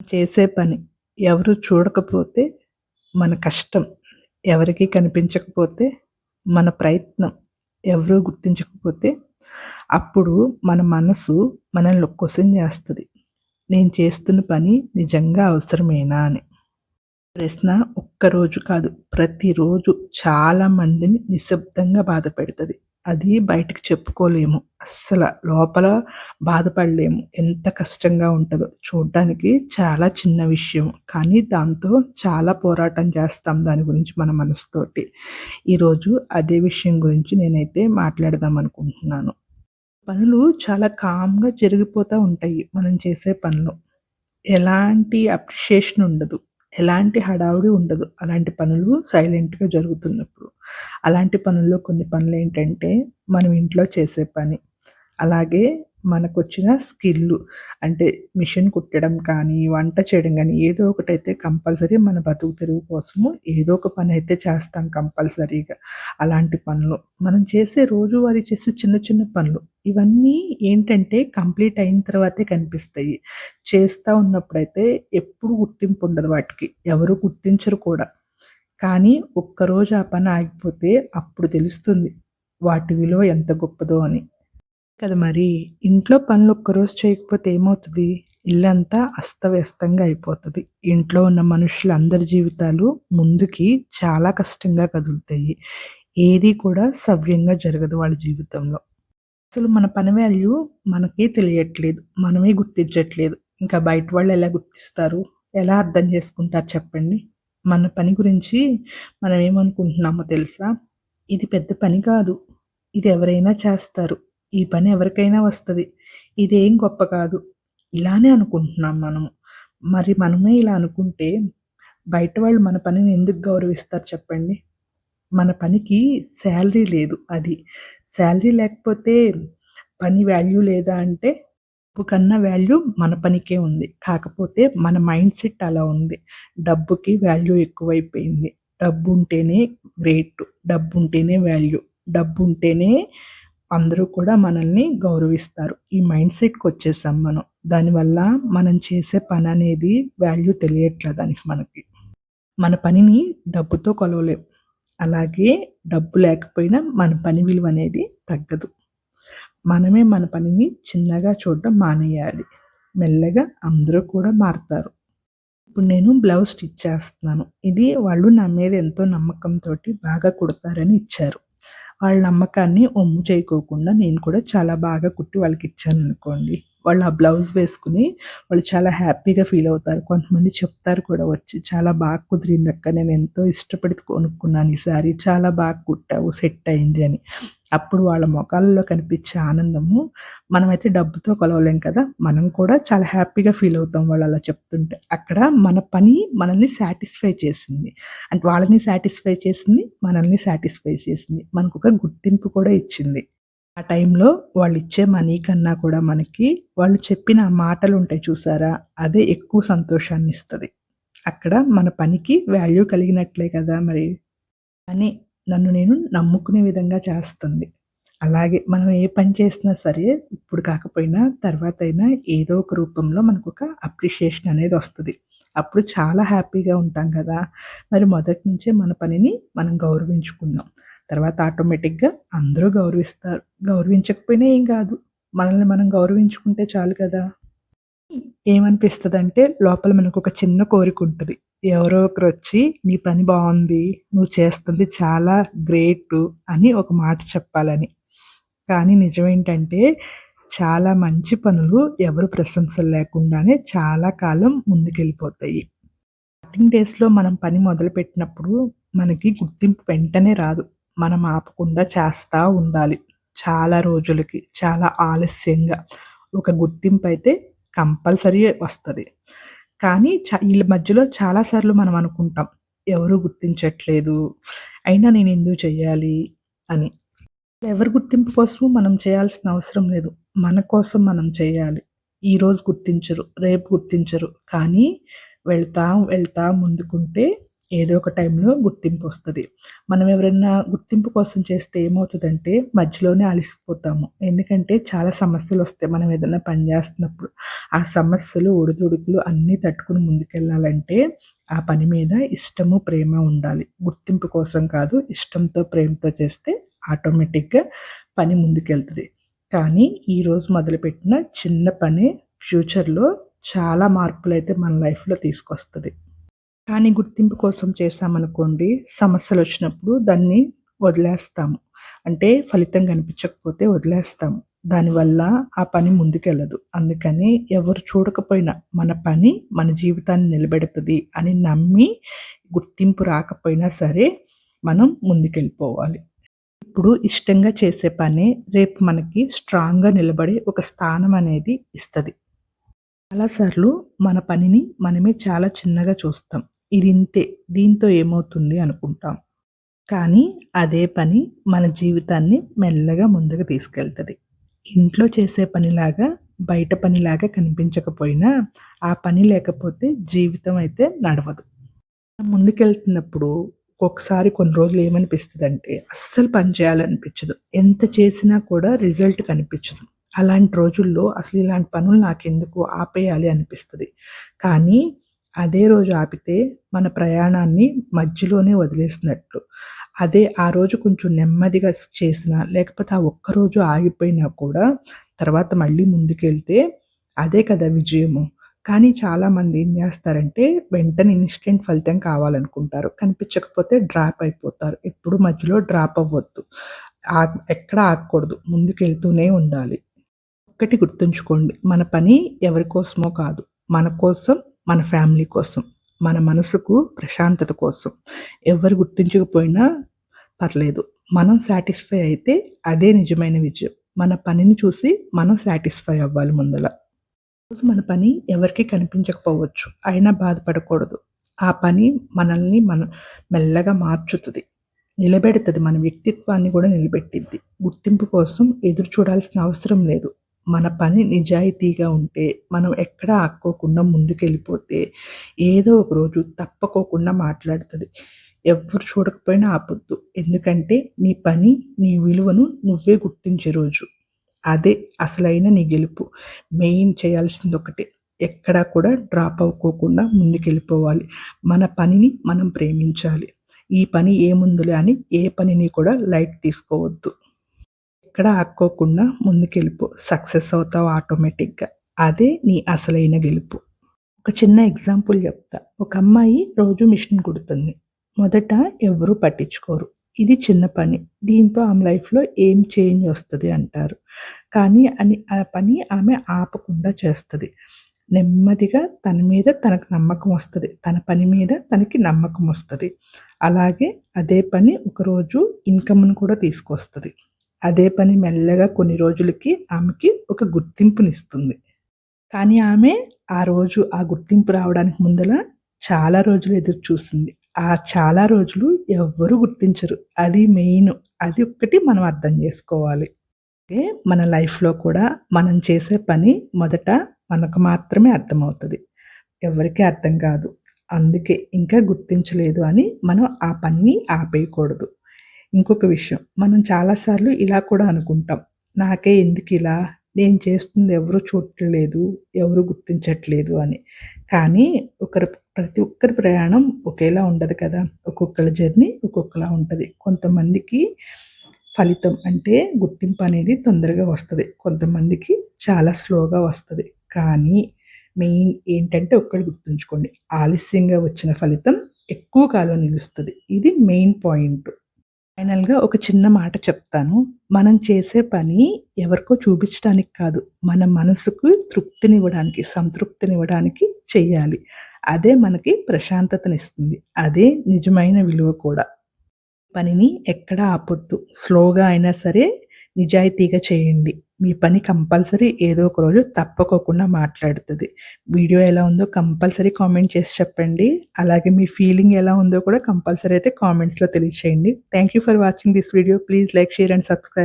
చేసే పని ఎవరు చూడకపోతే మన కష్టం. ఎవరికీ కనిపించకపోతే మన ప్రయత్నం ఎవరూ గుర్తించకపోతే అప్పుడు మన మనసు మనల్ని క్వశ్చన్ చేస్తుంది. నేను చేస్తున్న పని నిజంగా అవసరమేనా అని. ప్రశ్న ఒక్కరోజు కాదు ప్రతిరోజు చాలా మందిని నిశ్శబ్దంగా బాధ పెడుతుంది. అది బయటకు చెప్పుకోలేము. అస్సలు లోపల బాధపడలేము. ఎంత కష్టంగా ఉంటుందో. చూడడానికి చాలా చిన్న విషయం. కానీ దాంతో చాలా పోరాటం చేస్తాం దాని గురించి మన మనసుతోటి. ఈరోజు అదే విషయం గురించి నేనైతే మాట్లాడదాం అనుకుంటున్నాను. పనులు చాలా కామ్గా జరిగిపోతూ ఉంటాయి మనం చేసే పనులు. ఎలాంటి అప్రిషియేషన్ ఉండదు. ఎలాంటి హడావుడి ఉండదు. అలాంటి పనులు సైలెంట్గా జరుగుతున్నప్పుడు. అలాంటి పనుల్లో కొన్ని పనులు ఏంటంటే మనం ఇంట్లో చేసే పని. అలాగే మనకొచ్చిన స్కిల్లు. అంటే మిషన్ కుట్టడం కానీ వంట చేయడం కానీ ఏదో ఒకటైతే కంపల్సరీ మన బతుకు తెరువు కోసము ఏదో ఒక పని అయితే చేస్తాం కంపల్సరీగా. అలాంటి పనులు. మనం చేసే రోజువారీ చేసే చిన్న చిన్న పనులు. ఇవన్నీ ఏంటంటే కంప్లీట్ అయిన తర్వాతే కనిపిస్తాయి. చేస్తూ ఉన్నప్పుడైతే ఎప్పుడు గుర్తింపు ఉండదు వాటికి. ఎవరు గుర్తించరు కూడా. కానీ ఒక్కరోజు ఆ పని ఆగిపోతే అప్పుడు తెలుస్తుంది వాటి విలువ ఎంత గొప్పదో అని. కదా మరి? ఇంట్లో పనులు ఒక్కరోజు చేయకపోతే ఏమవుతుంది? ఇల్లంతా అస్తవ్యస్తంగా అయిపోతుంది. ఇంట్లో ఉన్న మనుషులందరి జీవితాలు ముందుకి చాలా కష్టంగా కదులుతాయి. ఏది కూడా సవ్యంగా జరగదు వాళ్ళ జీవితంలో. అసలు మన పని వాల్యూ మనకే తెలియట్లేదు. మనమే గుర్తించట్లేదు. ఇంకా బయట వాళ్ళు ఎలా గుర్తిస్తారు? ఎలా అర్థం చేసుకుంటారు చెప్పండి? మన పని గురించి మనం ఏమనుకుంటున్నామో తెలుసా? ఇది పెద్ద పని కాదు. ఇది ఎవరైనా చేస్తారు. ఈ పని ఎవరికైనా వస్తుంది. ఇదేం గొప్ప కాదు. ఇలానే అనుకుంటున్నాం మనము. మరి మనమే ఇలా అనుకుంటే బయట వాళ్ళు మన పనిని ఎందుకు గౌరవిస్తారు చెప్పండి? మన పనికి శాలరీ లేదు అది. శాలరీ లేకపోతే పని వాల్యూ లేదా అంటే డబ్బు కన్నా వాల్యూ మన పనికే ఉంది. కాకపోతే మన మైండ్ సెట్ అలా ఉంది. డబ్బుకి వాల్యూ ఎక్కువైపోయింది. డబ్బు ఉంటేనే గ్రేట్ డబ్బు ఉంటేనే వాల్యూ డబ్బు ఉంటేనే అందరూ కూడా మనల్ని గౌరవిస్తారు. ఈ మైండ్ సెట్కి వచ్చేసాం మనం. దానివల్ల మనం చేసే పని అనేది వాల్యూ తెలియట్లేదు దానికి మనకి. మన పనిని డబ్బుతో కొలవలేం. అలాగే డబ్బు లేకపోయినా మన పని విలువ అనేది తగ్గదు. మనమే మన పనిని చిన్నగా చూడడం మానేయాలి. మెల్లగా అందరూ కూడా మారుతారు. ఇప్పుడు నేను బ్లౌజ్ స్టిచ్ చేస్తున్నాను. ఇది వాళ్ళు నా మీద ఎంతో నమ్మకంతో బాగా కుడతారని ఇచ్చారు. వాళ్ళ నమ్మకాన్ని ఒమ్ము చేయకోకుండా నేను కూడా చాలా బాగా కుట్టి వాళ్ళకి ఇచ్చాను అనుకోండి. వాళ్ళు ఆ బ్లౌజ్ వేసుకుని వాళ్ళు చాలా హ్యాపీగా ఫీల్ అవుతారు. కొంతమంది చెప్తారు కూడా వచ్చి చాలా బాగా కుదిరింది అక్క నేను ఎంతో ఇష్టపడి కొనుక్కున్నాను ఈ సారీ చాలా బాగా కుట్టావు సెట్ అయింది అని. అప్పుడు వాళ్ళ మొఖాలలో కనిపించే ఆనందము మనమైతే డబ్బుతో కొలవలేం కదా మనం కూడా చాలా హ్యాపీగా ఫీల్ అవుతాం వాళ్ళు అలా చెప్తుంటే. అక్కడ మన పని మనల్ని సాటిస్ఫై చేసింది. అంటే వాళ్ళని సాటిస్ఫై చేసింది మనల్ని సాటిస్ఫై చేసింది. మనకు ఒక గుర్తింపు కూడా ఇచ్చింది. ఆ టైంలో వాళ్ళు ఇచ్చే మనీ కన్నా కూడా మనకి వాళ్ళు చెప్పిన మాటలు ఉంటాయి చూసారా? అదే ఎక్కువ సంతోషాన్ని ఇస్తుంది అక్కడ మన పనికి వాల్యూ కలిగినట్లే కదా మరి? అని నన్ను నేను నమ్ముకునే విధంగా చేస్తుంది. అలాగే మనం ఏ పని చేసినా సరే ఇప్పుడు కాకపోయినా తర్వాత అయినా ఏదో ఒక రూపంలో మనకు ఒక అప్రిషియేషన్ అనేది వస్తుంది. అప్పుడు చాలా హ్యాపీగా ఉంటాం కదా? మరి మొదటి నుంచే మన పనిని మనం గౌరవించుకుందాం. తర్వాత ఆటోమేటిక్గా అందరూ గౌరవిస్తారు. గౌరవించకపోయినా ఏం కాదు. మనల్ని మనం గౌరవించుకుంటే చాలు కదా. ఏమనిపిస్తుంది అంటే లోపల మనకు ఒక చిన్న కోరిక ఉంటుంది. ఎవరో ఒకరు వచ్చి నీ పని బాగుంది నువ్వు చేస్తుంది చాలా గ్రేట్ అని ఒక మాట చెప్పాలని. కానీ నిజమేంటంటే చాలా మంచి పనులు ఎవరు ప్రశంసలు లేకుండానే చాలా కాలం ముందుకెళ్ళిపోతాయి. స్టార్టింగ్ డేస్లో మనం పని మొదలుపెట్టినప్పుడు మనకి గుర్తింపు వెంటనే రాదు. మనం ఆపకుండా చేస్తూ ఉండాలి. చాలా రోజులకి చాలా ఆలస్యంగా ఒక గుర్తింపు అయితే కంపల్సరీ వస్తుంది. కానీ చ వీళ్ళ మధ్యలో చాలాసార్లు మనం అనుకుంటాం ఎవరు గుర్తించట్లేదు అయినా నేను ఎందుకు చేయాలి అని. ఎవరి గుర్తింపు కోసం మనం చేయాల్సిన అవసరం లేదు. మన కోసం మనం చేయాలి. ఈరోజు గుర్తించరు రేపు గుర్తించరు. కానీ వెళ్తా వెళ్తా ముందుకుంటే ఏదో ఒక టైంలో గుర్తింపు వస్తుంది మనం ఎవరైనా గుర్తింపు కోసం చేస్తే ఏమవుతుందంటే మధ్యలోనే అలసిపోతాము. ఎందుకంటే చాలా సమస్యలు వస్తాయి మనం ఏదైనా పని చేస్తున్నప్పుడు ఆ సమస్యలు, ఒడిదుడుకులు అన్నీ తట్టుకుని ముందుకెళ్ళాలంటే ఆ పని మీద ఇష్టము, ప్రేమ ఉండాలి. గుర్తింపు కోసం కాదు ఇష్టంతో, ప్రేమతో చేస్తే ఆటోమేటిక్‌గా పని ముందుకెళ్తుంది కానీ ఈరోజు మొదలుపెట్టిన చిన్న పని ఫ్యూచర్‌లో చాలా మార్పులు అయితే మన లైఫ్‌లో తీసుకొస్తుంది కానీ గుర్తింపు కోసం చేశామనుకోండి సమస్యలొచ్చినప్పుడు దాన్ని వదిలేస్తాము. అంటే ఫలితం కనిపించకపోతే వదిలేస్తాము. దానివల్ల ఆ పని ముందుకెళ్ళదు. అందుకని ఎవరు చూడకపోయినా మన పని మన జీవితాన్ని నిలబెడుతుంది అని నమ్మి గుర్తింపు రాకపోయినా సరే మనం ముందుకెళ్ళిపోవాలి. ఇప్పుడు ఇష్టంగా చేసే పని రేపు మనకి స్ట్రాంగ్‌గా నిలబడే ఒక స్థానం అనేది ఇస్తుంది చాలాసార్లు మన పనిని మనమే చాలా చిన్నగా చూస్తాం. ఇదింతే దీంతో ఏమవుతుంది అనుకుంటాం. కానీ అదే పని మన జీవితాన్ని మెల్లగా ముందుకు తీసుకెళ్తుంది ఇంట్లో చేసే పనిలాగా, బయట పనిలాగా కనిపించకపోయినా ఆ పని లేకపోతే జీవితం అయితే నడవదు. ముందుకెళ్తున్నప్పుడు ఒక్కొక్కసారి కొన్ని రోజులు ఏమనిపిస్తదంటే అస్సలు పని చేయాలనిపించదు. ఎంత చేసినా కూడా రిజల్ట్ కనిపించదు. అలాంటి రోజుల్లో అసలు ఇలాంటి పనులు నాకెందుకు ఆపేయాలి అనిపిస్తుంది కానీ అదే రోజు ఆపితే మన ప్రయాణాన్ని మధ్యలోనే వదిలేసినట్లు. అదే ఆ రోజు కొంచెం నెమ్మదిగా చేసినా లేకపోతే ఆ ఒక్కరోజు ఆగిపోయినా కూడా తర్వాత మళ్ళీ ముందుకెళ్తే అదే కదా విజయము. కానీ చాలామంది ఏం చేస్తారంటే వెంటనే ఇన్స్టెంట్ ఫలితం కావాలనుకుంటారు. కనిపించకపోతే డ్రాప్ అయిపోతారు. ఎప్పుడు మధ్యలో డ్రాప్ అవ్వద్దు ఆ ఎక్కడ ఆగకూడదు. ముందుకెళ్తూనే ఉండాలి. ఒక్కటి గుర్తుంచుకోండి. మన పని ఎవరి కోసమో కాదు. మన కోసం, మన ఫ్యామిలీ కోసం, మన మనసుకు ప్రశాంతత కోసం. ఎవరు గుర్తించకపోయినా పర్లేదు. మనం సాటిస్ఫై అయితే అదే నిజమైన విజయం. మన పనిని చూసి మనం సాటిస్ఫై అవ్వాలి ముందల. రోజు మన పని ఎవరికి కనిపించకపోవచ్చు. అయినా బాధపడకూడదు. ఆ పని మనల్ని మన మెల్లగా మార్చుతుంది నిలబెడుతుంది మన వ్యక్తిత్వాన్ని కూడా నిలబెట్టిద్ది. గుర్తింపు కోసం ఎదురు చూడాల్సిన అవసరం లేదు. మన పని నిజాయితీగా ఉంటే, మనం ఎక్కడ ఆక్కోకుండా ముందుకెళ్ళిపోతే ఏదో ఒక రోజు తప్పకోకుండా మాట్లాడుతుంది ఎవ్వరు చూడకపోయినా ఆపొద్దు. ఎందుకంటే నీ పని, నీ విలువను నువ్వే గుర్తించే రోజు. అదే అసలైన నీ గెలుపు. మెయిన్ చేయాల్సింది ఒకటే ఎక్కడా కూడా డ్రాప్ అవ్వకోకుండా ముందుకెళ్ళిపోవాలి. మన పనిని మనం ప్రేమించాలి. ఈ పని ఏముందిలే అని ఏ పనిని కూడా లైట్ తీసుకోవద్దు. ఎక్కడ ఆక్కోకుండా ముందుకెళ్ళిపో. సక్సెస్ అవుతావు ఆటోమేటిక్‌గా. అదే నీ అసలైన గెలుపు. ఒక చిన్న ఎగ్జాంపుల్ చెప్తా. ఒక అమ్మాయి రోజు మిషన్ కుడుతుంది. మొదట ఎవరూ పట్టించుకోరు. ఇది చిన్న పని. దీంతో ఆమె లైఫ్‌లో ఏం చేంజ్ వస్తుంది అంటారు. కానీ అని ఆ పని ఆమె ఆపకుండా చేస్తుంది నెమ్మదిగా తన మీద తనకు నమ్మకం వస్తుంది తన పని మీద తనకి నమ్మకం వస్తుంది అలాగే అదే పని ఒకరోజు ఇన్‌కమ్‌ని కూడా తీసుకొస్తుంది అదే పని మెల్లగా కొన్ని రోజులకి ఆమెకి ఒక గుర్తింపునిస్తుంది. కానీ ఆమె ఆ రోజు ఆ గుర్తింపు రావడానికి ముందల చాలా రోజులు ఎదురు చూసింది. ఆ చాలా రోజులు ఎవ్వరు గుర్తించరు. అది మెయిన్ అది ఒక్కటి మనం అర్థం చేసుకోవాలి అంటే మన లైఫ్‌లో కూడా మనం చేసే పని మొదట మనకు మాత్రమే అర్థమవుతుంది ఎవరికీ అర్థం కాదు. అందుకే ఇంకా గుర్తించలేదు అని మనం ఆ పనిని ఆపేయకూడదు. ఇంకొక విషయం మనం చాలాసార్లు ఇలా కూడా అనుకుంటాం. నాకే ఎందుకు ఇలా నేను చేస్తుంది ఎవరు చూడట్లేదు. ఎవరు గుర్తించట్లేదు అని. కానీ ఒకరి ప్రతి ఒక్కరి ప్రయాణం ఒకేలా ఉండదు కదా! ఒక్కొక్కరి జర్నీ ఒక్కొక్కలా ఉంటుంది కొంతమందికి ఫలితం అంటే గుర్తింపు అనేది తొందరగా వస్తుంది కొంతమందికి చాలా స్లోగా వస్తుంది కానీ మెయిన్ ఏంటంటే ఒక్కటి గుర్తుంచుకోండి. ఆలస్యంగా వచ్చిన ఫలితం ఎక్కువ కాలం నిలుస్తుంది ఇది మెయిన్ పాయింట్. ఫైనల్‌గా ఒక చిన్న మాట చెప్తాను. మనం చేసే పని ఎవరికో చూపించడానికి కాదు. మన మనసుకు తృప్తినివ్వడానికి, సంతృప్తినివ్వడానికి చేయాలి అదే మనకి ప్రశాంతతనిస్తుంది. అదే నిజమైన విలువ కూడా. పనిని ఎక్కడ ఆపొద్దు. స్లోగా అయినా సరే నిజాయితీగా చేయండి. మీ పని కంపల్సరీ ఏదో ఒక రోజు తప్పకోకుండా మాట్లాడుతుంది వీడియో ఎలా ఉందో కంపల్సరీ కామెంట్ చేసి చెప్పండి. అలాగే మీ ఫీలింగ్ ఎలా ఉందో కూడా కంపల్సరీ అయితే కామెంట్స్‌లో తెలియచేయండి. Thank you for watching this video. Please like, share and subscribe.